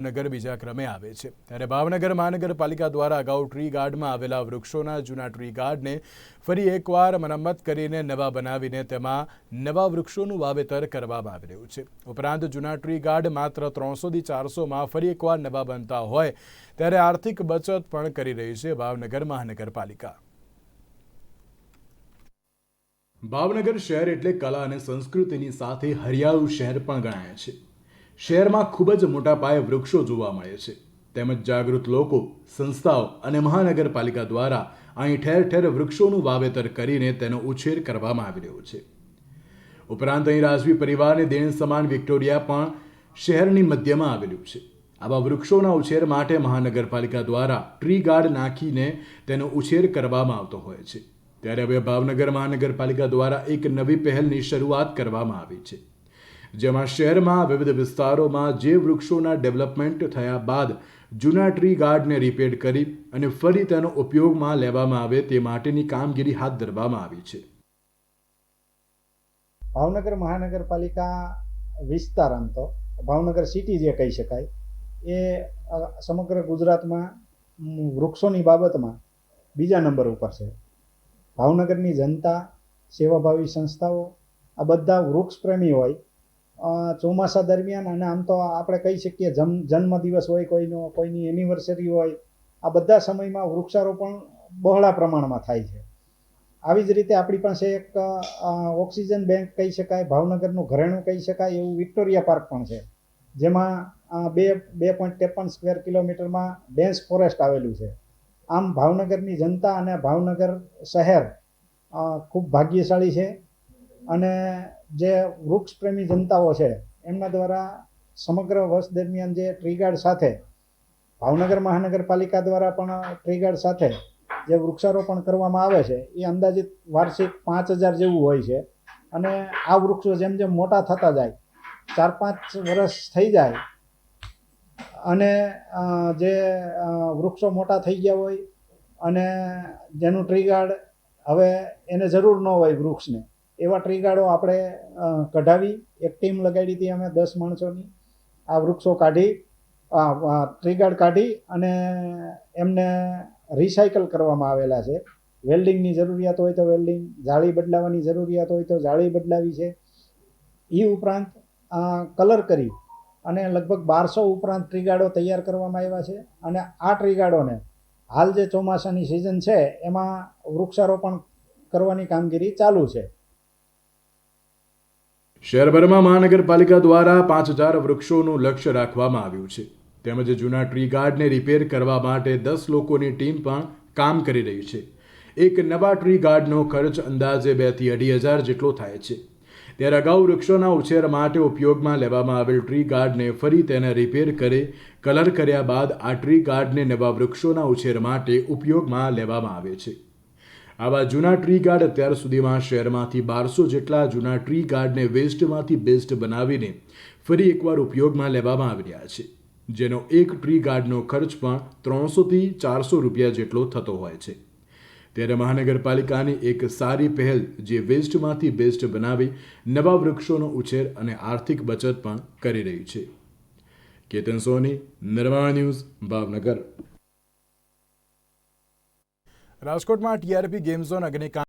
નગર બીજા ક્રમે આવે છે. ત્યારે ભાવનગર મહાનગરપાલિકા દ્વારા અગાઉ ટ્રી ગાર્ડમાં આવેલા વૃક્ષોના જૂના ટ્રી ગાર્ડને ફરી એકવાર મરમ્મત કરીને નવા બનાવીને તેમાં નવા વૃક્ષોનું વાવેતર કરવામાં આવી રહ્યું છે. ઉપરાંત જૂના ટ્રી ગાર્ડ માત્ર ત્રણસોથી ચારસોમાં ફરી એકવાર નવા બનતા હોય ત્યારે આર્થિક બચત પણ કરી રહી છે ભાવનગર મહાનગરપાલિકા. ભાવનગર શહેર એટલે કલા અને સંસ્કૃતિની સાથે હરિયાળું શહેર પણ ગણાય છે. શહેરમાં ખૂબ જ મોટા પાયે વૃક્ષો જોવા મળે છે. તેમજ જાગૃત લોકો, સંસ્થાઓ અને મહાનગરપાલિકા દ્વારા અહીં ઠેર ઠેર વૃક્ષોનું વાવેતર કરીને તેનો ઉછેર કરવામાં આવી રહ્યો છે. ઉપરાંત અહીં રાજવી પરિવારની દેણ સમાન વિક્ટોરિયા પણ શહેરની મધ્યમાં આવેલું છે. આવા વૃક્ષોના ઉછેર માટે મહાનગરપાલિકા દ્વારા ટ્રી ગાર્ડ નાખીને તેનો ઉછેર કરવામાં આવતો હોય છે. ત્યારે હવે ભાવનગર મહાનગરપાલિકા દ્વારા એક નવી પહેલની શરૂઆત કરવામાં આવી છે. જેમાં શહેરમાં વિવિધ વિસ્તારોમાં જે વૃક્ષોના ડેવલપમેન્ટ થયા બાદ જૂના ટ્રી ગાર્ડને રિપેર કરી અને ફરી તેનો ઉપયોગમાં લેવામાં આવે તે માટેની કામગીરી હાથ ધરવામાં આવી છે. ભાવનગર મહાનગરપાલિકા વિસ્તાર આમ તો, ભાવનગર સિટી જે કહી શકાય, એ સમગ્ર ગુજરાતમાં વૃક્ષોની બાબતમાં બીજા નંબર ઉપર છે. ભાવનગરની જનતા સેવાભાવી સંસ્થાઓ, આ બધા વૃક્ષ પ્રેમી હોય ચોમાસા દરમિયાન, અને આમ તો આપણે કહી શકીએ જન્મ, જન્મદિવસ હોય કોઈનો, કોઈની એનિવર્સરી હોય, આ બધા સમયમાં વૃક્ષારોપણ બહોળા પ્રમાણમાં થાય છે. આવી જ રીતે આપણી પાસે એક ઓક્સિજન બેંક કહી શકાય, ભાવનગરનું ઘરેણું કહી શકાય, એવું વિક્ટોરિયા પાર્ક પણ છે. જેમાં બે બે પોઈન્ટ ત્રેપન સ્ક્વેર કિલોમીટરમાં ડેન્સ ફોરેસ્ટ આવેલું છે. આમ ભાવનગરની જનતા અને ભાવનગર શહેર ખૂબ ભાગ્યશાળી છે. અને જે વૃક્ષ પ્રેમી જનતાઓ છે, એમના દ્વારા સમગ્ર વર્ષ દરમિયાન જે ટ્રીગાર્ડ સાથે, ભાવનગર મહાનગરપાલિકા દ્વારા પણ ટ્રીગાર્ડ સાથે જે વૃક્ષારોપણ કરવામાં આવે છે, એ અંદાજિત વાર્ષિક પાંચ હજાર જેવું હોય છે. અને આ વૃક્ષો જેમ જેમ મોટા થતા જાય, ચાર પાંચ વર્ષ થઈ જાય, અને જે વૃક્ષો મોટા થઈ ગયા હોય, અને જેનું ટ્રીગાર્ડ હવે એને જરૂર ન હોય વૃક્ષને એવા ટ્રીગાર્ડો આપણે કઢાવી, એક ટીમ લગાડી હતી અમે દસ માણસોની. આ વૃક્ષો કાઢી ટ્રીગાર્ડ કાઢી અને એમને રિસાયકલ કરવામાં આવેલા છે. વેલ્ડિંગની જરૂરિયાત હોય તો વેલ્ડિંગ, જાળી બદલાવાની જરૂરિયાત હોય તો જાળી બદલાવી છે. એ ઉપરાંત કલર કરી અને લગભગ બારસો ઉપરાંત ટ્રીગાડો તૈયાર કરવામાં આવ્યા છે. અને આ ટ્રીગાડોને હાલ જે ચોમાસાની સિઝન છે, એમાં વૃક્ષારોપણ કરવાની કામગીરી ચાલુ છે. શહેરભરમાં મહાનગરપાલિકા દ્વારા પાંચ હજાર વૃક્ષોનું લક્ષ્ય રાખવામાં આવ્યું છે. તેમજ જૂના ટ્રી ગાર્ડને રિપેર કરવા માટે દસ લોકોની ટીમ પણ કામ કરી રહી છે. એક નવા ટ્રી ગાર્ડનો ખર્ચ અંદાજે બેથી અઢી હજાર જેટલો થાય છે. ત્યારે અગાઉ વૃક્ષોના ઉછેર માટે ઉપયોગમાં લેવામાં આવેલ ટ્રી ગાર્ડને ફરી તેને રિપેર કરે, કલર કર્યા બાદ આ ટ્રી ગાર્ડને નવા વૃક્ષોના ઉછેર માટે ઉપયોગમાં લેવામાં આવે છે. આવા જૂના ટ્રી ગાર્ડ અત્યાર સુધીમાં શહેરમાંથી બારસો જેટલા જૂના ટ્રી ગાર્ડને વેસ્ટમાંથી બેસ્ટ બનાવીને ફરી એકવાર ઉપયોગમાં લેવામાં આવી રહ્યા છે. જેનો એક ટ્રી ગાર્ડનો ખર્ચ પણ ત્રણસોથી ચારસો રૂપિયા જેટલો થતો હોય છે. ત્યારે મહાનગરપાલિકાની એક સારી પહેલ જે વેસ્ટમાંથી બેસ્ટ બનાવી નવા વૃક્ષોનો ઉછેર અને આર્થિક બચત પણ કરી રહી છે. કેતન સોની નિર્માણ ન્યૂઝ, ભાવનગર. રાજકોટમાં ટીઆરપી ગેમ ઝોન અગ્નિકાંડ